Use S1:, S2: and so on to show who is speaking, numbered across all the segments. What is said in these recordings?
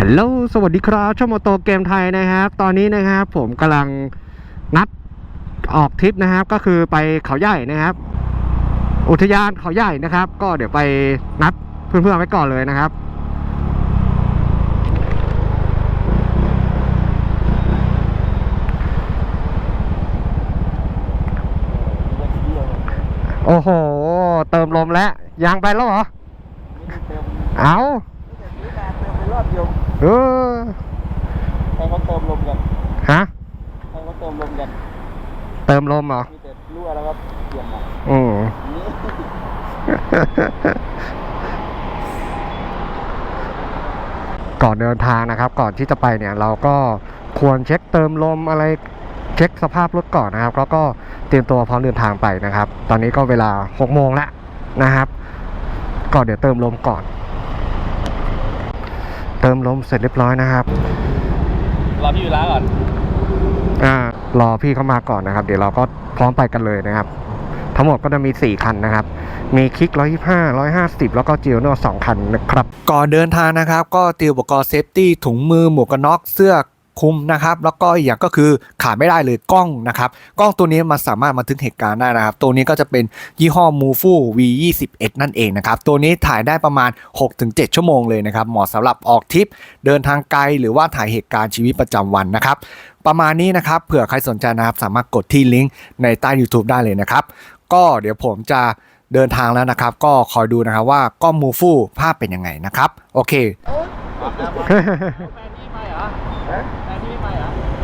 S1: ฮัลโหล สวัสดีครับช่องโมโตเกมไทยนะครับ ตอนนี้นะครับผมกำลังนัดออกทริปนะครับ ก็คือไปเขาใหญ่นะครับ อุทยานเขาใหญ่นะครับ ก็เดี๋ยวไปนัดเพื่อนๆไว้ก่อนเลยนะครับ โอ้โห เติมลมแล้วยางไปแล้วเหรอ เอา
S2: รอบเดียว
S1: เออ
S2: ใครเขาเติมลมกัน
S1: ฮะ
S2: ใครเขาเติมลมกัน
S1: เติมลมเหรอ
S2: มีแต่รั่วแล้วก็เปลี่ยนใหม่
S1: อืม
S2: นี่
S1: ก่อนเดินทางนะครับ ก่อนที่จะไปเนี่ย เราก็ควรเช็คเติมลมอะไรเช็คสภาพรถก่อนนะครับแล้วก็เตรียมตัวพร้อมเดินทางไปนะครับ ตอนนี้ก็เวลา6โมงแล้วนะครับ ก็เดี๋ยวเติมลมก่อนเติมลมเสร็จเรียบร้อยนะครับ
S2: รอพี่อยู่ร้านก่อน
S1: อ่ารอพี่เข้ามาก่อนนะครับ เดี๋ยวเราก็พร้อมไปกันเลยนะครับ ทั้งหมดก็จะมี 4 คันนะครับ มีคลิก 125 150 แล้วก็จิโอโน่2คันนะครับ
S3: ก่อนเดินทางนะครับ ก็เตรียมอุปกรณ์เซฟตี้ถุงมือหมวกกันน็อกเสื้อ คลุมนะครับแล้วก็อีกอย่างก็คือขาดไม่ได้เลยกล้องนะครับกล้องตัวนี้มันสามารถบันทึกเหตุการณ์ได้นะครับ ตัวนี้ก็จะเป็นยี่ห้อ m o f u V21 นั่นเองนะครับตัวนี้ถ่ายได้ประมาณ 6-7 ชั่วโมงเลยนะครับเหมาะสำหรับออกทริปเดินทางไกลหรือว่าถ่ายเหตุการณ์ชีวิตประจำวันนะครับประมาณนี้นะครับเผื่อใครสนใจนะครับสามารถกดที่ลิงก์ในใต้ YouTube ได้เลยนะครับก็เดี๋ยวผมจะเดินทางแล้วนะครับ ก็คอยดูนะครับว่ากล้องมูฟูภาพเป็นยังไงนะครับ โอเค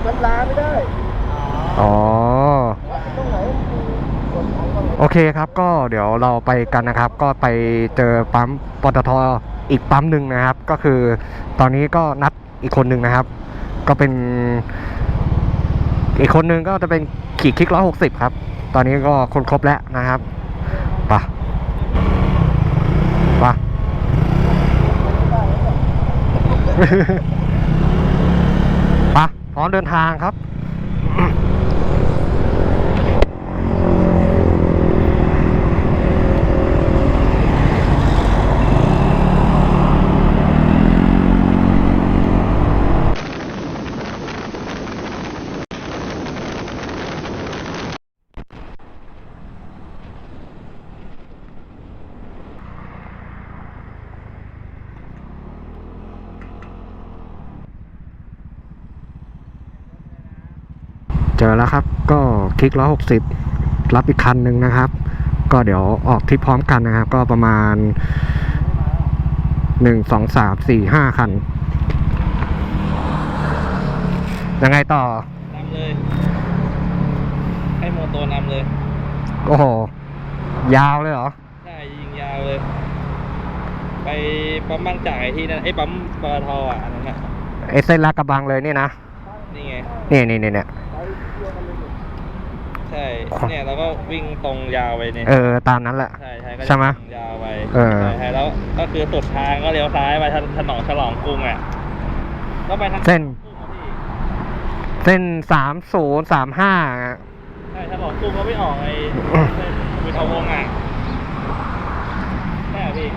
S2: มันลาไม่ได้
S1: อ๋อ
S2: ตรงไหนกดของก่อน
S1: โอเคครับก็เดี๋ยวเราไปกันนะครับ ก็ไปเจอปั๊มปตทอีกปั๊มหนึ่งนะครับ ก็คือตอนนี้ก็นัดอีกคนหนึ่งนะครับ ก็เป็น อีกคนหนึ่งก็จะเป็นขี่คลิกร้อยหกสิบครับ ตอนนี้ก็คนครบแล้วนะครับไปะปะ ปะพร้อมเดินทางครับ เจอแล้วครับ ก็คลิกร้อยหกสิบรับอีกคันหนึ่งนะครับ ก็เดี๋ยวออกทริปพร้อมกันนะครับ ก็ประมาณหนึ่งสองสามสี่ห้าคัน ยังไงต่อ
S2: นำเลย ให้โมโตนำเลย
S1: โอ้โห ยาวเลยเหรอ
S2: ใช่ยิงยาวเลย ไปปั๊มบางจากไอ้ที่นั่นไอ้ปั๊มปตทอะอันนั้นน่ะ
S1: ไอเส้นลาดกระบังเลยนี่นะ
S2: นี่ไง
S1: นี่นี่นี่เนี่ย
S2: ใช่เนี่ยเราก็วิ่งตรงยาวไปเนี่ย
S1: เออตามนั้นแหละ
S2: ใช่ใช่ก็จะ
S1: ใช่ไหม
S2: ตรงยาวไป
S1: เออ
S2: ใช่ใช่แล้วก็คือสุดทางก็เลี้ยวซ้ายไปถถนนฉลองกรุงอะก็ไปทาง
S1: เส้น
S2: กรุงอะพี่
S1: เส้นสามศูนย์สามห้า
S2: ใช่ฉลองกรุงก็ไม่ออกไอ้เส้นวิทาวงศ์อะใช่เหรอพี่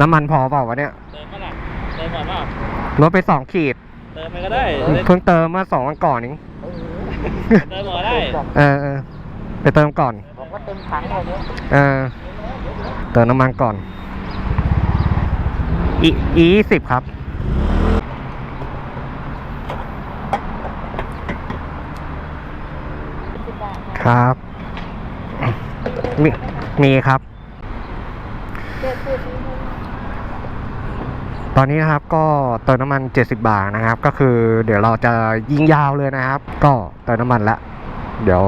S1: น้ำมันพอเปล่าวะเนี่ย
S2: เติมปะล่ะเติมก่อนเปล่า
S1: ลดไปสองขีด
S2: เติมไปก็ได้
S1: เพิ่งเติมเมื่อสองวันก่อนเอง
S2: เติมก่อนได้
S1: เออเออไปเติมก่อน
S2: ผมก็เติมถังเลยเนี่ย
S1: เออเติมน้ำมันก่อนอีอีสิบครับครับ มีมีครับ ตอนนี้นะครับก็เติมน้ำมัน 70 บาทนะครับ ก็คือเดี๋ยวเราจะยิงยาวเลยนะครับ ก็เติมน้ำมันละเดี๋ยว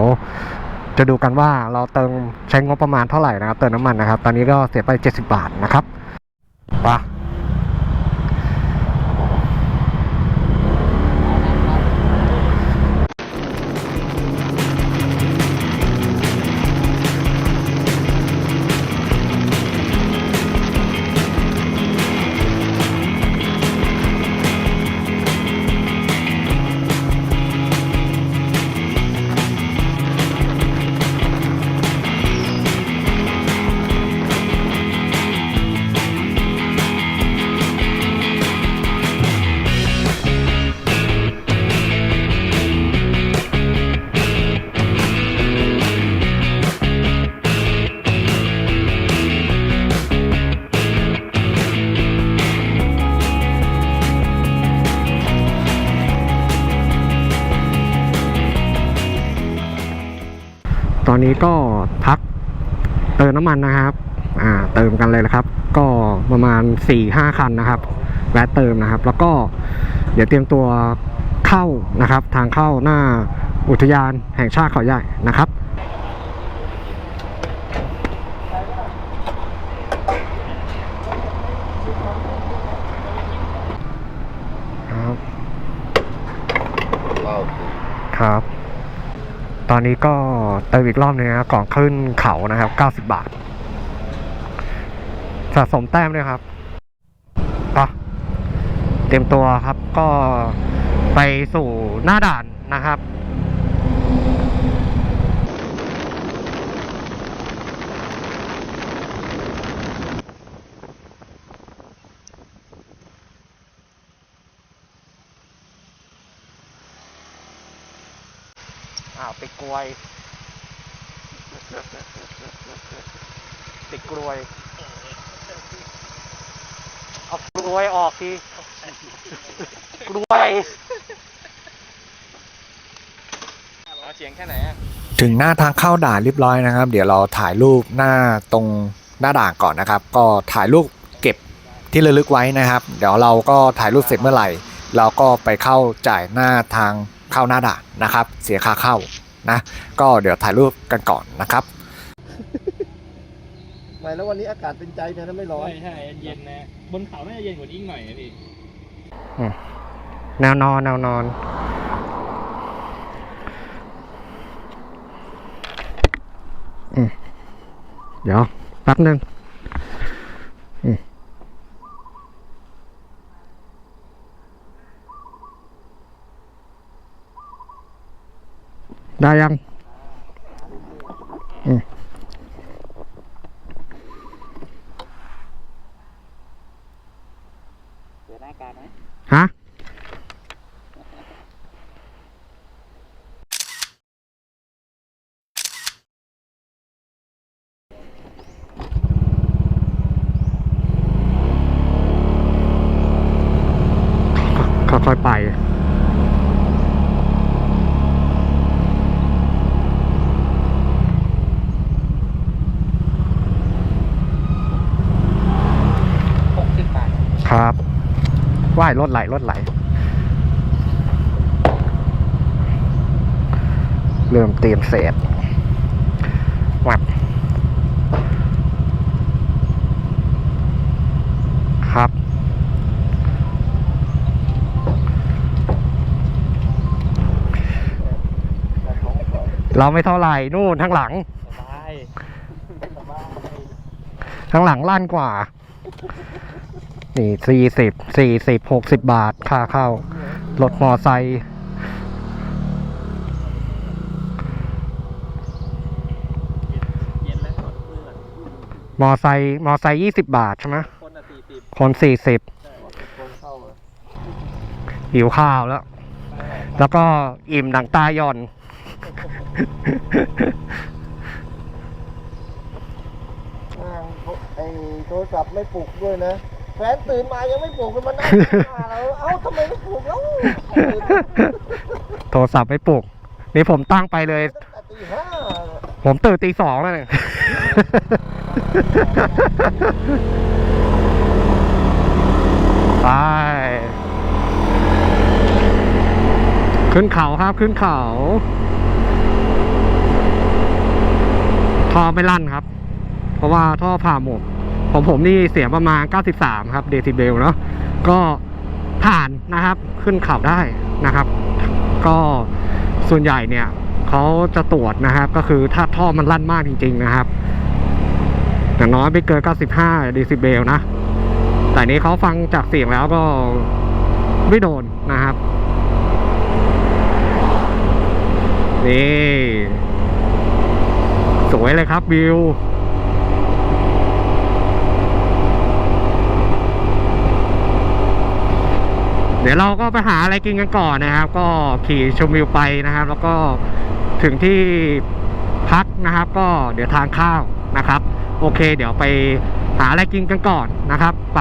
S1: จะดูกันว่าเราเติมใช้งบประมาณเท่าไหร่นะครับ เติมน้ำมันนะครับ ตอนนี้ก็เสียไป 70 บาทนะครับไปะอนนี้ก็พักเติมน้ำมันนะครับ อ่า เติมกันเลยนะครับ ก็ประมาณ4ี่ห้าคันนะครับ แวะเติมนะครับ แล้วก็เดี๋ยวเตรียมตัวเข้านะครับ ทางเข้าหน้าอุทยานแห่งชาติเขาใหญ่นะครับครับครับตอนนี้ก็ ติมอีกรอบหนึงนะครับก่อนขึ้นเขานะครับ 90 บาท สะสมแต้มด้วยครับปะเตรียมตัวครับก็ไปสู่หน้าด่านนะครับอ้าวติดกลวย ติดกลวยเอากลวยออกทีกลวย
S2: เอาเสียงแค่ไหนอะ
S3: ถึงหน้าทางเข้าด่านเรียบร้อยนะครับ เดี๋ยวเราถ่ายรูปหน้าตรงหน้าด่านก่อนนะครับ ก็ถ่ายรูปเก็บที่ระลึกไว้นะครับ เดี๋ยวเราก็ถ่ายรูปเสร็จเมื่อไหร่ เราก็ไปเข้าจ่ายหน้าทางเข้าหน้าด่านนะครับ เสียค่าเข้านะ ก็เดี๋ยวถ่ายรูปกันก่อนนะครับ
S4: ไม่แล้ววันนี้อากาศเป็นใจนะถ้าไม่ร้อน
S2: ใช่ใช่เย็นนะบนเขาน่าจะเย็นกว่านี้อีกหน่อยนะพี่
S1: แนวนอนแนวนอนอืมเดี๋ยวแป๊บหนึ่งอืมได้ยังอืม
S2: เดี๋ยวหน้าการไหม
S1: ฮะ ค่อยๆไป
S2: หกสิบบาท
S1: ครับว่ายรถไหลรถไหล เริ่มเตรียมเสร็จวัด ครับ เราไม่เท่าไหร่นู่นทั้างหลัง
S2: สบาย
S1: ข้างหลังลั่นกว่า นี่สี่สิบสี่สิบหกสิบบาทค่าเข้ารถมอไซค์
S2: เย็นแล้วถอดเสื้อ
S1: มอไซค์มอไซค์ยี่สิบบาทใช่ไหม
S2: คนอะสี่สิบ
S1: คนสี่สิบ
S4: คนเข้าอะ
S1: หิวข้าวแล้ว แล้วก็อิ่มดังตาย่อน
S4: อ่งไอ้โทรศัพท์ไม่ปลุกด้วยนะ แฟนตื่นมายังไม่ปลุกเลยมันนั่งหาเราเอ้าทำไมไม่ปลุกแล้ว
S1: โทรศัพท์ไม่ปลุก นี่ผมตั้งไปเลย
S4: ตั้งแต่ตีห้า
S1: ผมตื่นตีสองแล้วเนี่ย ไป ขึ้นเขาครับขึ้นเขา ท่อไม่ลั่นครับ เพราะว่าท่อผ่าหมดของผมนี่เสียงประมาณ 93 ครับเดซิเบลเนาะก็ผ่านนะครับขึ้นเขาได้นะครับ ก็ส่วนใหญ่เนี่ยเขาจะตรวจนะครับ ก็คือถ้าท่อมันลั่นมากจริง ๆนะครับอย่างน้อยไม่เกิน 95 เดซิเบลนะ แต่นี้เขาฟังจากเสียงแล้วก็ไม่โดนนะครับ นี่ สวยเลยครับวิวเดี๋ยวเราก็ไปหาอะไรกินกันก่อนนะครับ ก็ขี่ชมวิวไปนะครับ แล้วก็ถึงที่พักนะครับ ก็เดี๋ยวทานข้าวนะครับ โอเค เดี๋ยวไปหาอะไรกินกันก่อนนะครับไป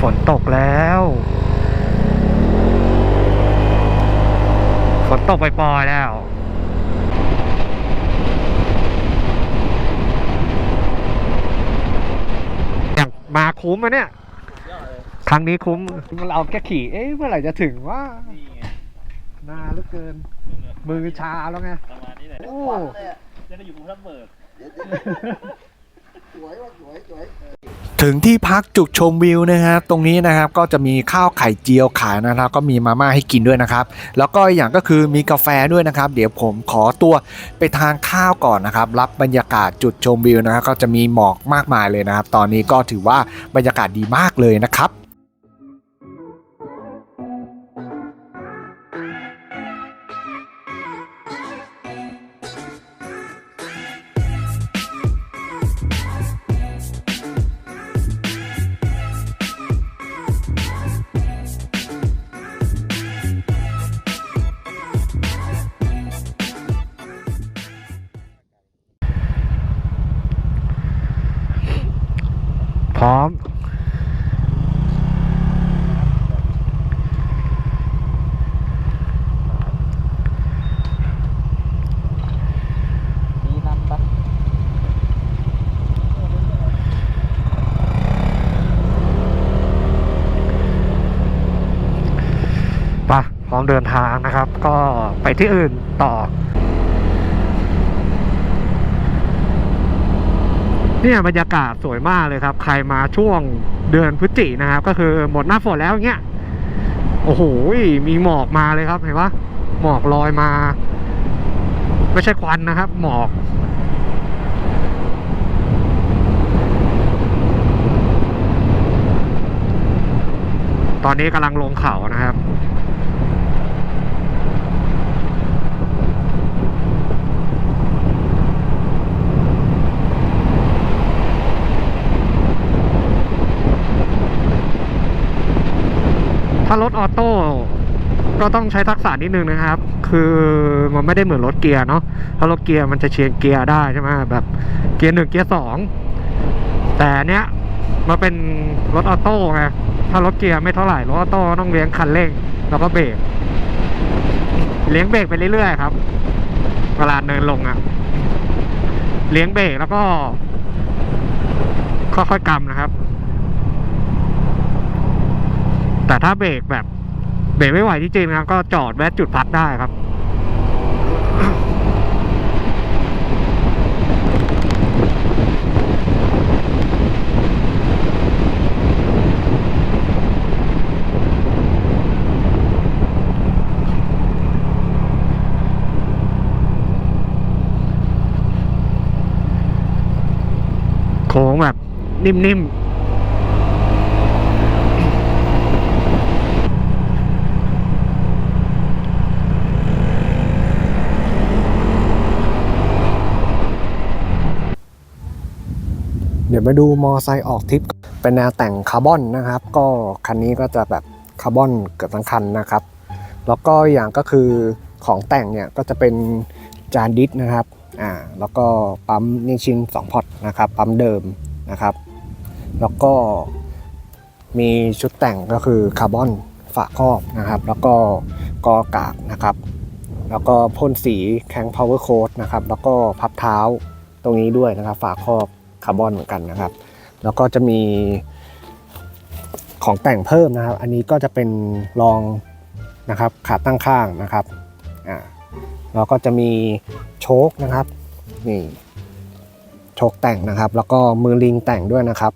S5: ฝนตกแล้ว ฝนตกไปปล่อยๆแล้ว อย่างมาคุ้มอะเนี่ย
S2: ยอดเลย
S5: ครั้งนี้คุ้ม มันเอาแค่ขี่ เอ๊ะเมื่อไหร่จะถึงว่า
S2: นี่ไง
S5: นานเหลือเกิน มือชาแล้วไง
S2: ประมาณนี้แหละ
S5: โอ้
S4: ขวัญเลยอะ
S2: จะได้อยู่กรุงเทพเบิก
S4: เดี๋ยวๆสวยว่ะสวยสวย
S1: ถึงที่พักจุดชมวิวนะครับตรงนี้นะครับก็จะมีข้าวไข่เจียวขายนะครับ ก็มีมาม่าให้กินด้วยนะครับ แล้วก็อย่างก็คือมีกาแฟด้วยนะครับ เดี๋ยวผมขอตัวไปทานข้าวก่อนนะครับ รับบรรยากาศจุดชมวิวนะครับ ก็จะมีหมอกมากมายเลยนะครับ ตอนนี้ก็ถือว่าบรรยากาศดีมากเลยนะครับ
S5: พร้อม
S2: ดีนำปะ
S5: ปะพร้อมเดินทางนะครับ ก็ไปที่อื่นต่อ เนี่ยบรรยากาศสวยมากเลยครับ ใครมาช่วงเดือนพฤศจินะครับ ก็คือหมดหน้าฝนแล้วเงี้ยโอ้โหมีหมอกมาเลยครับเห็นปะหมอกลอยมา ไม่ใช่ควันนะครับ หมอก ตอนนี้กำลังลงเขานะครับ ถ้ารถออโต้ก็ต้องใช้ทักษะนิดนึงนะครับ คือมันไม่ได้เหมือนรถเกียร์เนาะถ้ารถเกียร์มันจะเชียงเกียร์ได้ใช่ไหมแบบเกียร์หนึ่งเกียร์สองแต่เนี้ยมาเป็นรถออโต้ไงถ้ารถเกียร์ไม่เท่าไหร่รถออโต้ต้องเลี้ยงคันเร่ง แล้วก็เบรกเลี้ยงเบรกไปเรื่อยๆครับเวลาเนินลงอะเลี้ยงเบรกแล้วก็ค่อยๆกำนะครับ แต่ถ้าเบรกแบบเบรกไม่ไหวจริงๆครับก็จอดแวะจุดพักได้ครับ โค้งแบบนิ่มๆ
S1: เดี๋ยวมาดูมอไซค์ออกทริปเป็นแนวแต่งคาร์บอนนะครับ ก็คันนี้ก็จะแบบคาร์บอนเกือบทั้งคันนะครับ แล้วก็อย่างก็คือของแต่งเนี่ยก็จะเป็นจานดิสนะครับอ่าแล้วก็ปั๊มนิชิน2พอตนะครับปั๊มเดิมนะครับ แล้วก็มีชุดแต่งก็คือคาร์บอนฝาครอบนะครับ แล้วก็กอกากนะครับ แล้วก็พ่นสีแข็ง power coat นะครับแล้วก็พับเท้าตรงนี้ด้วยนะครับ ฝาครอบ คาร์บอนเหมือนกันนะครับ แล้วก็จะมีของแต่งเพิ่มนะครับ อันนี้ก็จะเป็นรองนะครับขาตั้งข้างนะครับอ่าแล้วก็จะมีโชคนะครับนี่โชคแต่งนะครับ แล้วก็มือลิงแต่งด้วยนะครับ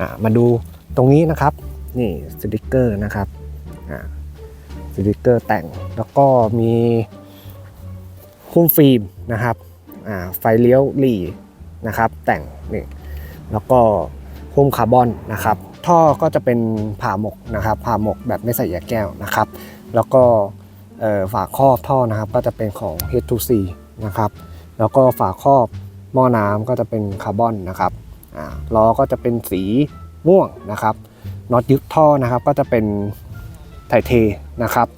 S1: อ่ามาดูตรงนี้นะครับนี่สติกเกอร์นะครับอ่าสติกเกอร์แต่งแล้วก็มีหุ้มฟิล์มนะครับอ่าไฟเลี้ยวหลี นะครับ แต่งนี่แล้วก็หุ้มคาร์บอนนะครับ ท่อก็จะเป็นผ่าหมกนะครับ ผ่าหมกแบบไม่ใส่ยาแก้วนะครับ แล้วก็ฝาครอบท่อนะครับ ก็จะเป็นของ H2C นะครับ แล้วก็ฝาครอบหม้อน้ำก็จะเป็นคาร์บอนนะครับล้อก็จะเป็นสีม่วงนะครับน็อตยึดท่อนะครับ ก็จะเป็นไทเทนะครับ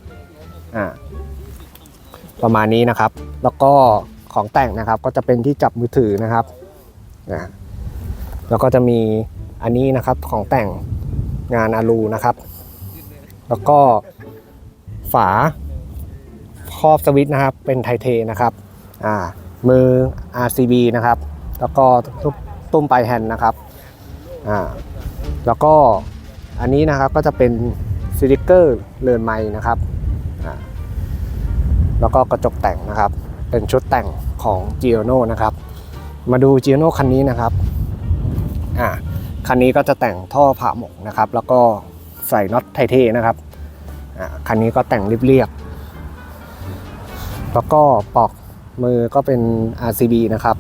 S1: ประมาณนี้นะครับ แล้วก็ของแต่งนะครับก็จะเป็นที่จับมือถือนะครับ นะแล้วก็จะมีอันนี้นะครับของแต่งงานอะลูนะครับ แล้วก็ฝาครอบสวิตช์นะครับ เป็นไทเทนะครับอ่ามือ RCB นะครับ แล้วก็ตุ้มตุ้มปลายแฮนด์นะครับอ่าแล้วก็อันนี้นะครับก็จะเป็นสติกเกอร์เรือนไม้นะครับอ่าแล้วก็กระจกแต่งนะครับ เป็นชุดแต่งของ g i o n o นะครับ มาดู g i o n o คันนี้นะครับอ่าคันนี้ก็จะแต่งท่อผ่าหมกนะครับ แล้วก็ใส่น็อตไทเทนะครับอ่าคันนี้ก็แต่งเรียบๆแล้วก็ปลอกมือก็เป็น RCB นะครับ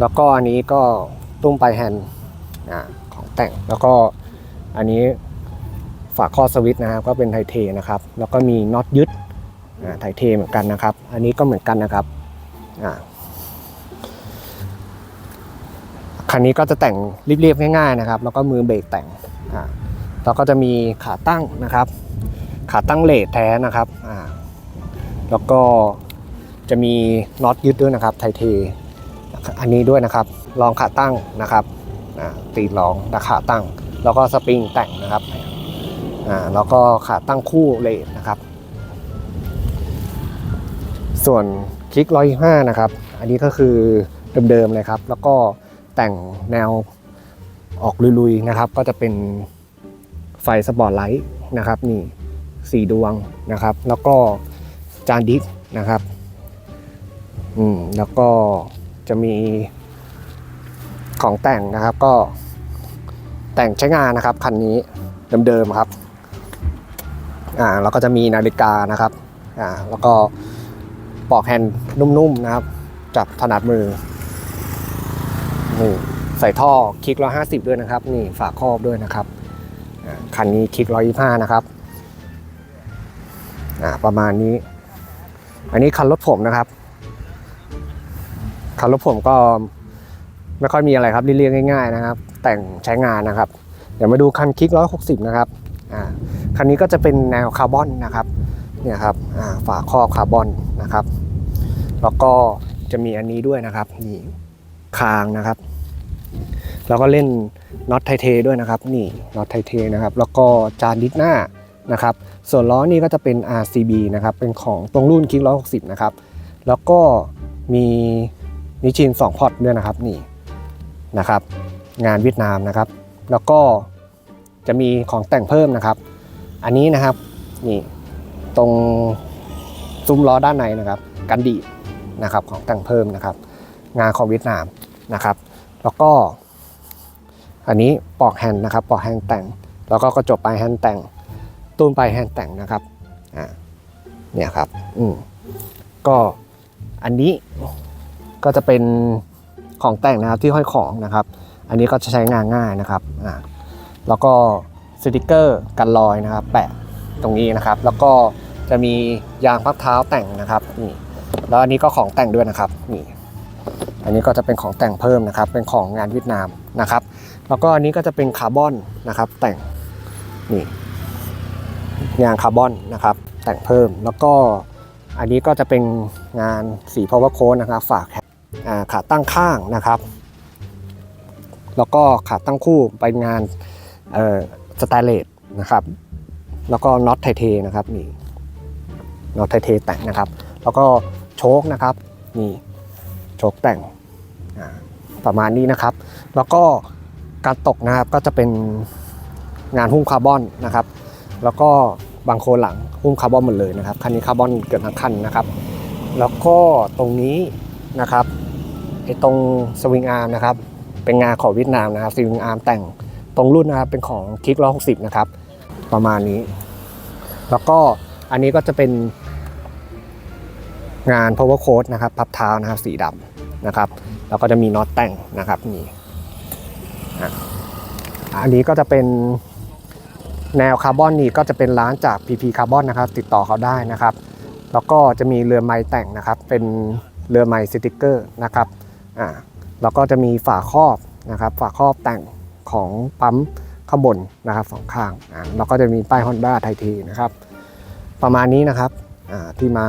S1: แล้วก็อันนี้ก็ตุ้มปลายแฮนด์อ่าของแต่งแล้วก็อันนี้ฝาข้อสวิตช์นะครับก็เป็นไทเทนะครับ แล้วก็มีน็อตยึดอ่าไทเทเหมือนกันนะครับ อันนี้ก็เหมือนกันนะครับ คันนี้ก็จะแต่งเรียบๆง่ายๆนะครับ แล้วก็มือเบรกแต่งอ่าแล้วก็จะมีขาตั้งนะครับ ขาตั้งเลทแท้นะครับอ่าแล้วก็จะมีน็อตยึดด้วยนะครับ ไทเท อันนี้ด้วยนะครับรองขาตั้งนะครับตีรองและขาตั้ง แล้วก็สปริงแต่งนะครับแล้วก็ขาตั้งคู่เลทนะครับ ส่วนคลิกร้อยห้านะครับ อันนี้ก็คือเดิมๆเลยครับ แล้วก็ แต่งแนวออกลุยๆนะครับ ก็จะเป็นไฟสปอร์ตไลท์นะครับนี่สี่ดวงนะครับ แล้วก็จานดิสนะครับอืมแล้วก็จะมีของแต่งนะครับก็แต่งใช้งานนะครับคันนี้เดิมๆครับอ่าแล้วก็จะมีนาฬิกานะครับอ่าแล้วก็ปลอกแฮนด์นุ่มๆนะครับ จับถนัดมือ นี่ใส่ท่อคลิกร้อยห้าสิบด้วยนะครับ นี่ฝาครอบด้วยนะครับคันนี้คลิกร้อยยี่ห้านะครับอ่าประมาณนี้ อันนี้คันรถผมนะครับ คันรถผมก็ไม่ค่อยมีอะไรครับเรียกง่าย ๆนะครับ แต่งใช้งานนะครับ เดี๋ยวมาดูคันคลิก 160 นะครับอ่าคันนี้ก็จะเป็นแนวคาร์บอนนะครับเนี่ยครับอ่าฝาครอบคาร์บอนนะครับ แล้วก็จะมีอันนี้ด้วยนะครับนี่คางนะครับ แล้วก็เล่นน็อตไทเทด้วยนะครับนี่น็อตไทเทนะครับแล้วก็จานดิสหน้านะครับส่วนล้อนี่ก็จะเป็น RCB นะครับเป็นของตรงรุ่นคลิก160นะครับแล้วก็มีนิชิน2พอร์ตด้วยนะครับนี่นะครับงานเวียดนามนะครับ แล้วก็จะมีของแต่งเพิ่มนะครับ อันนี้นะครับนี่ตรงซุ้มล้อด้านในนะครับ กันดีนะครับของแต่งเพิ่มนะครับ งานของเวียดนามนะครับ แล้วก็ อันนี้ปอกแฮนด์นะครับปอกแฮนด์แต่ง แล้วก็กระจกปลายแฮนด์แต่งตุ้นปลายแฮนด์แต่งนะครับอ่าเนี่ยครับอืมก็อันนี้ก็จะเป็นของแต่งนะครับที่ห้อยของนะครับ อันนี้ก็จะใช้งานง่ายนะครับอ่าแล้วก็สติกเกอร์กันรอยนะครับ แปะตรงนี้นะครับ แล้วก็จะมียางพักเท้าแต่งนะครับนี่แล้วอันนี้ก็ของแต่งด้วยนะครับนี่อันนี้ก็จะเป็นของแต่งเพิ่มนะครับ เป็นของงานเวียดนามนะครับ แล้วก็อันนี้ก็จะเป็นคาร์บอนนะครับ แต่งนี่งานคาร์บอนนะครับ แต่งเพิ่มแล้วก็อันนี้ก็จะเป็นงานสี power code นะครับฝากขาตั้งข้างนะครับ แล้วก็ขาตั้งคู่เป็นงานสแตนเลสนะครับ แล้วก็น็อตไทเทนะครับนี่น็อตไทเทแต่งนะครับ แล้วก็โชคนะครับนี่โชคแต่งประมาณนี้นะครับ แล้วก็ การตกนะครับก็จะเป็นงานหุ้มคาร์บอนนะครับ แล้วก็บางโคนหลังหุ้มคาร์บอนหมดเลยนะครับ คันนี้คาร์บอนเกือบทั้งคันนะครับ แล้วก็ตรงนี้นะครับไอ้ตรงสวิงอาร์มนะครับ เป็นงานของเวียดนามนะครับสวิงอาร์มแต่งตรงรุ่นนะครับเป็นของคิกร้อยหกสิบนะครับ ประมาณนี้ แล้วก็อันนี้ก็จะเป็นงาน power code นะครับ พับเท้านะครับสีดำนะครับ แล้วก็จะมีน็อตแต่งนะครับนี่ อันนี้ก็จะเป็นแนวคาร์บอนนี่ก็จะเป็นร้านจาก PP คาร์บอนนะครับ ติดต่อเขาได้นะครับ แล้วก็จะมีเรือไม้แต่งนะครับ เป็นเรือไม้สติกเกอร์นะครับอ่าแล้วก็จะมีฝาครอบนะครับ ฝาครอบแต่งของปั๊มข้างบนนะครับสองข้างอ่าแล้วก็จะมีป้าย Honda ไทเทนะครับ ประมาณนี้นะครับอ่าที่มา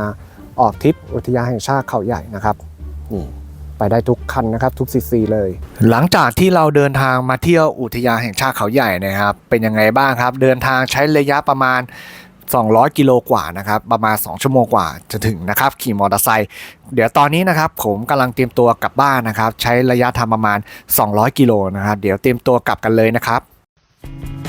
S1: ออกทริปอุทยานแห่งชาติเขาใหญ่นะครับนี่ ไปได้ทุกคันนะครับทุกซีซีเลย
S3: หลังจากที่เราเดินทางมาเที่ยวอุทยานแห่งชาติเขาใหญ่นะครับ เป็นยังไงบ้างครับ เดินทางใช้ระยะประมาณ 200 กิโลกว่านะครับ ประมาณ 2 ชั่วโมงกว่าจะถึงนะครับ ขี่มอเตอร์ไซค์เดี๋ยวตอนนี้นะครับ ผมกำลังเตรียมตัวกลับบ้านนะครับ ใช้ระยะทางประมาณ 200 กิโลนะครับ เดี๋ยวเตรียมตัวกลับกันเลยนะครับ
S6: Two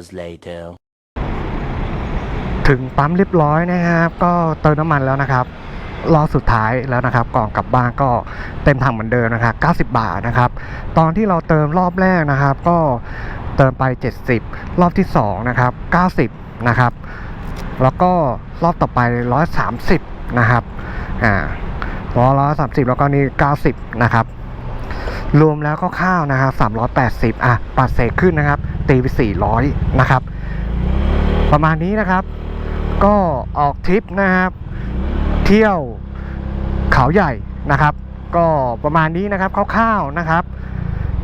S6: hours later.
S1: ถึงปั๊มเรียบร้อยนะครับ ก็เติมน้ำมันแล้วนะครับรอบสุดท้ายแล้วนะครับก่อนกลับบ้านก็เต็มถังเหมือนเดิมนะครับ90 บาทนะครับ ตอนที่เราเติมรอบแรกนะครับ ก็เติมไป 70 รอบที่2นะครับ90 นะครับ แล้วก็รอบต่อไป 130 นะครับอ่าร้อยสามสิบแล้วก็นี่90นะครับ รวมแล้วก็ข้าวนะครับ 380 อะ ปัดเศษขึ้นนะครับ ตีไป 400 นะครับ ประมาณนี้นะครับ ก็ออกทริปนะครับ เที่ยวเขาใหญ่นะครับ ก็ประมาณนี้นะครับคร่าวๆนะครับ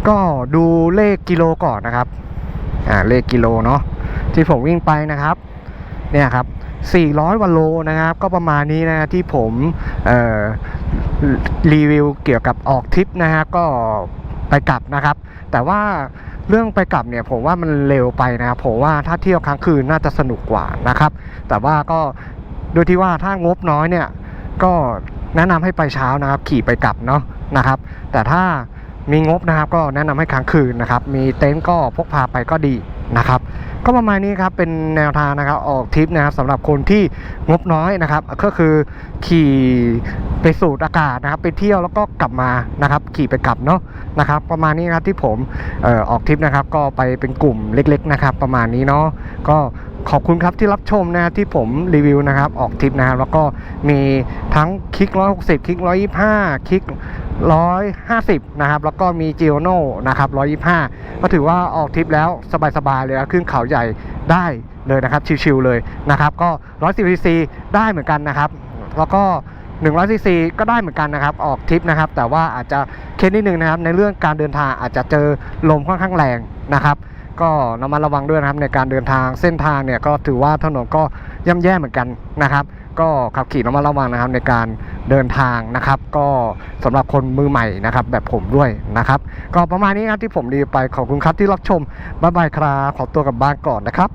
S1: ก็ดูเลขกิโลก่อนนะครับ อ่า เลขกิโลเนาะ ที่ผมวิ่งไปนะครับ เนี่ยครับ 400วันโลนะครับ ก็ประมาณนี้นะที่ผม เอ่อ รีวิวเกี่ยวกับออกทริปนะฮะก็ไปกลับนะครับ แต่ว่าเรื่องไปกลับเนี่ยผมว่ามันเร็วไปนะครับผมว่าถ้าเที่ยวค้างคืนน่าจะสนุกกว่านะครับ แต่ว่าก็โดยที่ว่าถ้างบน้อยเนี่ยก็แนะนำให้ไปเช้านะครับ ขี่ไปกลับเนาะนะครับ แต่ถ้ามีงบนะครับก็แนะนำให้ค้างคืนนะครับ มีเต็นท์ก็พกพาไปก็ดีนะครับ ก็ประมาณนี้ครับเป็นแนวทางนะครับออกทริปนะครับสำหรับคนที่งบน้อยนะครับ ก็คือขี่ไปสูดอากาศนะครับ ไปเที่ยวแล้วก็กลับมานะครับ ขี่ไปกลับเนาะนะครับ ประมาณนี้ครับที่ผมออออกทริปนะครับ ก็ไปเป็นกลุ่มเล็ก ๆ นะครับ ประมาณนี้เนาะก็ ขอบคุณครับที่รับชมนะครับที่ผมรีวิวนะครับ ออกทริปนะครับแล้วก็มีทั้งคลิก 160 คลิก 125 คลิก 150 นะครับ แล้วก็มีจิโอโนนะครับ 125 ก็ถือว่าออกทริปแล้วสบายๆเลยนะขึ้นเขาใหญ่ได้เลยนะครับ ชิวๆเลยนะครับ ก็ 110 cc ได้เหมือนกันนะครับ แล้วก็100 cc ก็ได้เหมือนกันนะครับ ออกทริปนะครับ แต่ว่าอาจจะเคสนิดนึงนะครับ ในเรื่องการเดินทางอาจจะเจอลมค่อนข้างแรงนะครับ ก็ระมัดระวังด้วยนะครับในการเดินทางเส้นทางเนี่ยก็ถือว่าถนนก็ย่ำแย่เหมือนกันนะครับ ก็ขับขี่ระมัดระวังนะครับในการเดินทางนะครับ ก็สำหรับคนมือใหม่นะครับ แบบผมด้วยนะครับ ก็ประมาณนี้ครับที่ผมรีวิวไปขอบคุณครับที่รับชมบ๊ายบายครับขอตัวกลับบ้านก่อนนะครับ